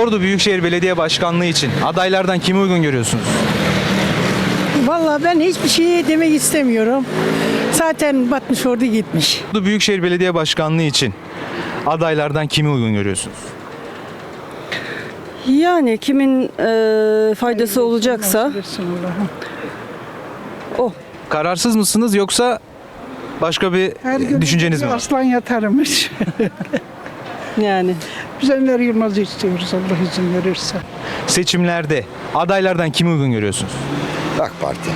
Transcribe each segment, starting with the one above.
Ordu Büyükşehir Belediye Başkanlığı için adaylardan kimi uygun görüyorsunuz? Vallahi ben hiçbir şey demek istemiyorum. Zaten batmış orada gitmiş. Ordu Büyükşehir Belediye Başkanlığı için adaylardan kimi uygun görüyorsunuz? Yani kimin e, faydası olacaksa o. Kararsız mısınız yoksa başka bir düşünceniz mi var? Aslan yatarmış. Yani Biz Enver Yılmaz'ı istiyoruz Allah izin verirse. Seçimlerde adaylardan kimi uygun görüyorsunuz? AK Parti.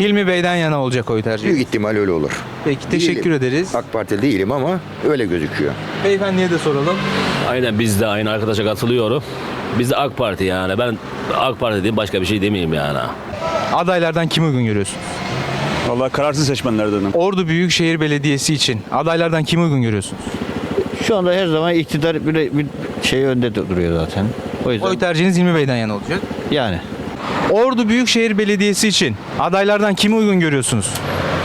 Hilmi Bey'den yana olacak oy tercihi. Büyük ihtimal öyle olur. Peki teşekkür Değilim. ederiz. AK Parti değilim ama öyle gözüküyor. Beyefendiye de soralım. Aynen biz de aynı arkadaşa katılıyorum. Biz de AK Parti yani. Ben AK Parti diyeyim başka bir şey demeyeyim yani. Adaylardan kimi uygun görüyorsunuz? Vallahi kararsız seçmenlerdenim. Ordu Büyükşehir Belediyesi için adaylardan kimi uygun görüyorsunuz? Şu anda her zaman iktidar bir, bir şey önde duruyor zaten. O yüzden Oy tercihiniz Hilmi Bey'den yana olacak. yani. Ordu Büyükşehir Belediyesi için adaylardan kimi uygun görüyorsunuz?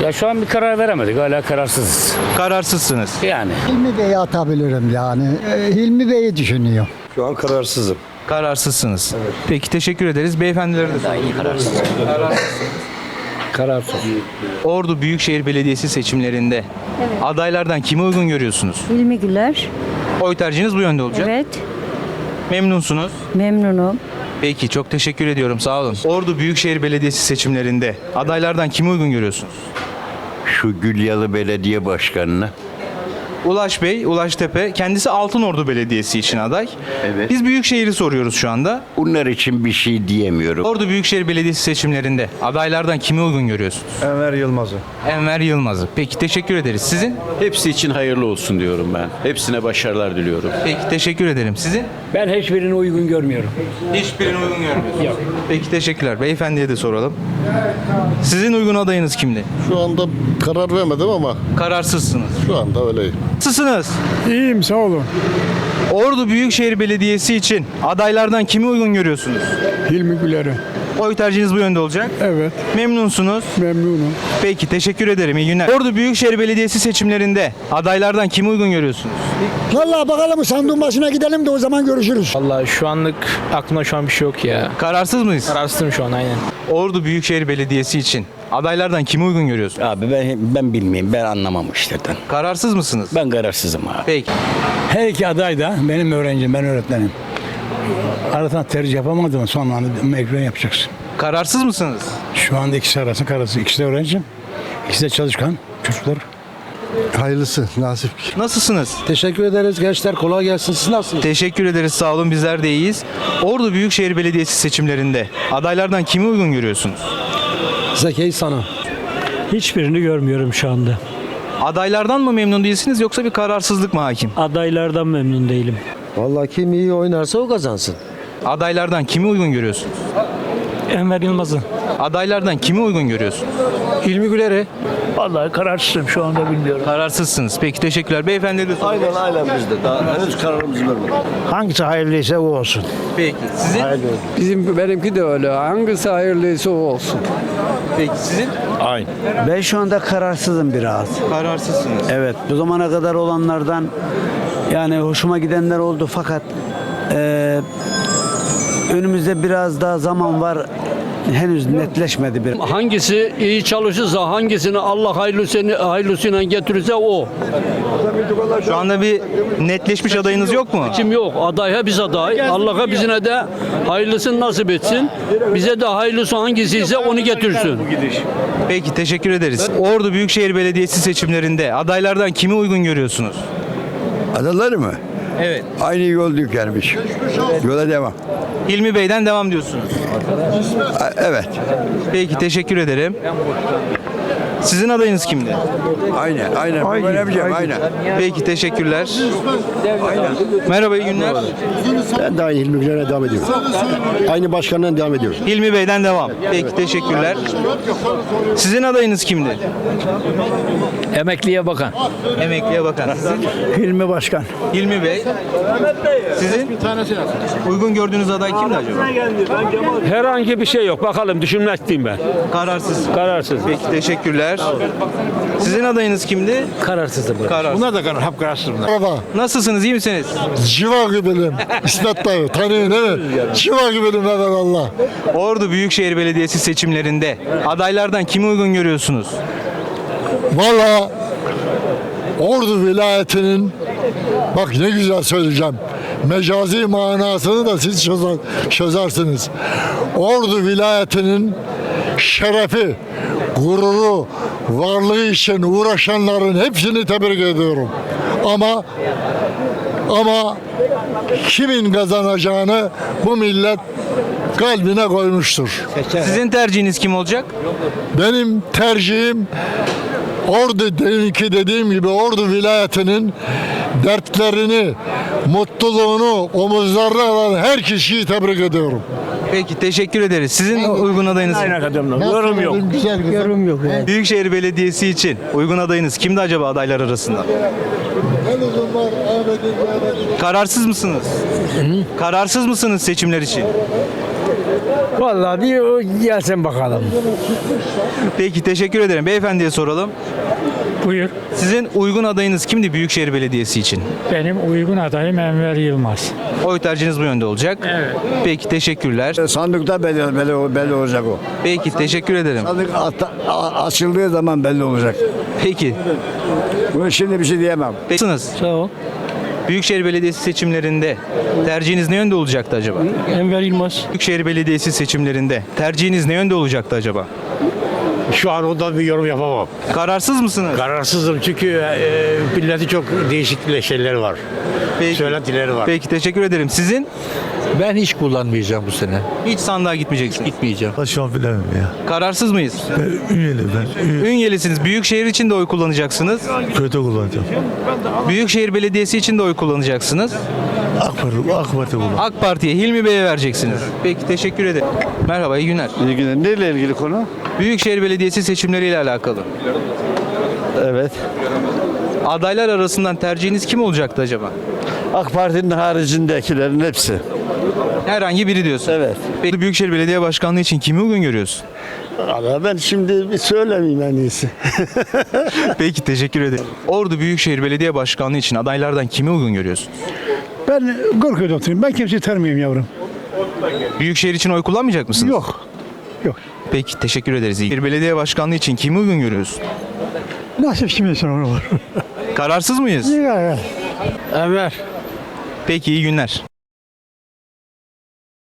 Ya şu an bir karar veremedik. Hala kararsızız. Kararsızsınız. Yani. Hilmi Bey'i atabilirim yani. Ee, Hilmi Bey'i düşünüyor. Şu an kararsızım. Kararsızsınız. Peki teşekkür ederiz. Beyefendilere de soralım. Kararsız. Ordu Büyükşehir Belediyesi seçimlerinde adaylardan kimi uygun görüyorsunuz? Hilmi Güler. Oy tercihiniz bu yönde olacak. Evet, Memnunsunuz. memnunum. Peki çok teşekkür ediyorum. Sağ olun. Ordu Büyükşehir Belediyesi seçimlerinde adaylardan kimi uygun görüyorsunuz? Şu Gülyalı Belediye Başkanı'na Ulaş Bey, Ulaş Tepe. Kendisi Altınordu Belediyesi için aday. Evet. Biz Büyükşehir'i soruyoruz şu anda. bunlar için bir şey diyemiyorum. Ordu Büyükşehir Belediyesi seçimlerinde adaylardan kimi uygun görüyorsunuz? Enver Yılmaz'ı. Enver Yılmaz'ı. Peki teşekkür ederiz. Sizin? Hepsi için hayırlı olsun diyorum ben. Hepsine başarılar diliyorum. Peki teşekkür ederim. Sizin? Ben hiçbirini uygun görmüyorum. Hiçbirini uygun görmüyorsunuz. Peki teşekkürler. Beyefendiye de soralım. Sizin uygun adayınız kimdi? Şu anda karar vermedim ama Kararsızsınız. şu anda öyleyim. Nasılsınız? İyiyim sağ olun. Ordu Büyükşehir Belediyesi için adaylardan kimi uygun görüyorsunuz? Hilmi Güler'e. Oy tercihiniz bu yönde olacak. Evet Memnunsunuz. memnunum. Peki teşekkür ederim. İyi günler. Ordu Büyükşehir Belediyesi seçimlerinde adaylardan kimi uygun görüyorsunuz? Vallahi bakalım sandığın başına gidelim de o zaman görüşürüz. Vallahi şu anlık aklımda şu an bir şey yok ya. Kararsız mıyız? Kararsızım şu an aynen. Ordu Büyükşehir Belediyesi için adaylardan kimi uygun görüyorsunuz? Abi ben ben bilmiyorum. Ben anlamam işlerden. Kararsız mısınız? Ben kararsızım abi. Peki. Her iki aday da benim öğrencim, ben öğretmenim. Arasında tercih yapamadın sonra mecburen yapacaksın. Kararsız mısınız? Şu anda ikisi arasında kararsı. İkisi de öğrencim. İkisi de çalışkan çocuklar. Hayırlısı nasip. Nasılsınız? Teşekkür ederiz gençler. Kolay gelsin. Siz nasılsınız? Teşekkür ederiz. Sağ olun. Bizler de iyiyiz. Ordu Büyükşehir Belediyesi seçimlerinde adaylardan kimi uygun görüyorsunuz? Zekeyi sana. Hiçbirini görmüyorum şu anda. Adaylardan mı memnun değilsiniz yoksa bir kararsızlık mı hakim? Adaylardan memnun değilim. Vallahi kim iyi oynarsa o kazansın. Adaylardan kimi uygun görüyorsunuz? Enver Yılmaz'ı. Adaylardan kimi uygun görüyorsunuz? Hilmi Güler'e. Vallahi kararsızım şu anda bilmiyorum. Kararsızsınız. Peki teşekkürler. Beyefendi de sorun. aynen bizde. Daha henüz kararımızı vermedik. Hangisi hayırlıysa o olsun. Peki. Sizin? Bizim benimki de öyle. Hangisi hayırlıysa o olsun. Peki sizin? Ben şu anda kararsızım biraz. Kararsızsınız. Evet bu zamana kadar olanlardan yani hoşuma gidenler oldu fakat eee, önümüzde biraz daha zaman var. Henüz netleşmedi bir. Hangisi iyi çalışırsa, hangisini Allah hayırlısını, hayırlısıyla getirirse o. Şu anda bir netleşmiş adayınız yok mu? Kim yok. Aday hepsi aday. Allah'a bizine de hayırlısını nasip etsin. Bize de hayırlısı hangisi ise onu getirsin. Peki teşekkür ederiz. Ordu Büyükşehir Belediyesi seçimlerinde adaylardan kimi uygun görüyorsunuz? Adaları mı? Evet. Aynı yol yüklenmiş. Yola devam. Hilmi Bey'den devam diyorsunuz. A- Evet. Peki teşekkür ederim. Sizin adayınız kimdi? Aynen. Aynen. Aynen. Aynen. aynen. Peki teşekkürler. Merhaba iyi günler. Ben de aynı Hilmi Güler'e devam ediyorum. Aynı başkandan devam ediyorum. Hilmi Bey'den devam. Peki teşekkürler. Sizin adayınız kimdi? Emekliye bakan. Emekliye bakan. Sizin? Hilmi Başkan. Hilmi Bey. Sizin? Uygun gördüğünüz aday kimdi acaba? Herhangi bir şey yok. Bakalım düşünmekteyim ben. Kararsız. Kararsız. Peki teşekkürler. Teşekkürler. Sizin adayınız kimdi? Kararsızım. Karar. Bunlar da karar, hep kararsız bunlar. Merhaba. Nasılsınız? iyi misiniz? Civa gibiyim. İsmet dayı. Tanıyorsun değil mi? Civa gibiyim evet Allah. Ordu Büyükşehir Belediyesi seçimlerinde adaylardan kimi uygun görüyorsunuz? Valla Ordu vilayetinin bak ne güzel söyleyeceğim. Mecazi manasını da siz çözer, çözersiniz. Ordu vilayetinin şerefi, gururu, varlığı için uğraşanların hepsini tebrik ediyorum. Ama ama kimin kazanacağını bu millet kalbine koymuştur. Sizin tercihiniz kim olacak? Benim tercihim Ordu deminki dediğim gibi Ordu vilayetinin dertlerini, mutluluğunu omuzlarına alan her kişiyi tebrik ediyorum. Peki teşekkür ederiz. Sizin uygun adayınız kim? Yorum yok. Güzel Yorum yok. Büyükşehir Belediyesi için uygun adayınız kimdi acaba adaylar arasında? Kararsız mısınız? Kararsız mısınız seçimler için? Vallahi bir o gelsin bakalım. Peki teşekkür ederim. Beyefendiye soralım. Buyur. Sizin uygun adayınız kimdi Büyükşehir Belediyesi için? Benim uygun adayım Enver Yılmaz. Oy tercihiniz bu yönde olacak. Evet. Peki teşekkürler. Sandıkta belli, belli, belli olacak o. Peki teşekkür ederim. Sandık açıldığı zaman belli olacak. Peki. Bunu şimdi bir şey diyemem. Peki. Sağ ol. Büyükşehir Belediyesi seçimlerinde tercihiniz ne yönde olacaktı acaba? Enver Yılmaz. Büyükşehir Belediyesi seçimlerinde tercihiniz ne yönde olacaktı acaba? Şu an ondan bir yorum yapamam. Kararsız mısınız? Kararsızım çünkü e, milletin çok değişik şeyleri var. Peki. Söylentileri var. Peki teşekkür ederim. Sizin Ben hiç kullanmayacağım bu sene. hiç sandığa gitmeyeceksiniz. Gitmeyeceğim. Şu an bilemem ya. Kararsız mıyız? Üyeli ben. Ünyelisiniz. Büyükşehir için de oy kullanacaksınız. Kötü kullanacağım. Büyükşehir Belediyesi için de oy kullanacaksınız. AK Parti, AK Parti kullan. AK Parti'ye Hilmi Bey'e vereceksiniz. Peki teşekkür ederim. Merhaba iyi günler. İlgili, neyle ilgili konu? Büyükşehir Belediyesi seçimleriyle alakalı. Evet. Adaylar arasından tercihiniz kim olacaktı acaba? AK Parti'nin haricindekilerin hepsi. Herhangi biri diyorsun. Evet. Peki Büyükşehir Belediye Başkanlığı için kimi uygun görüyorsun? Ama ben şimdi bir söylemeyeyim en iyisi. Peki teşekkür ederim. Ordu Büyükşehir Belediye Başkanlığı için adaylardan kimi uygun görüyorsun? Ben Gorköy'de oturayım. Ben kimseyi tanımıyorum yavrum. Büyükşehir için oy kullanmayacak mısınız? Yok. Yok. Peki teşekkür ederiz. Bir belediye başkanlığı için kimi uygun görüyorsun? Nasip kimin sorunu var? Kararsız mıyız? Enver. Peki iyi günler.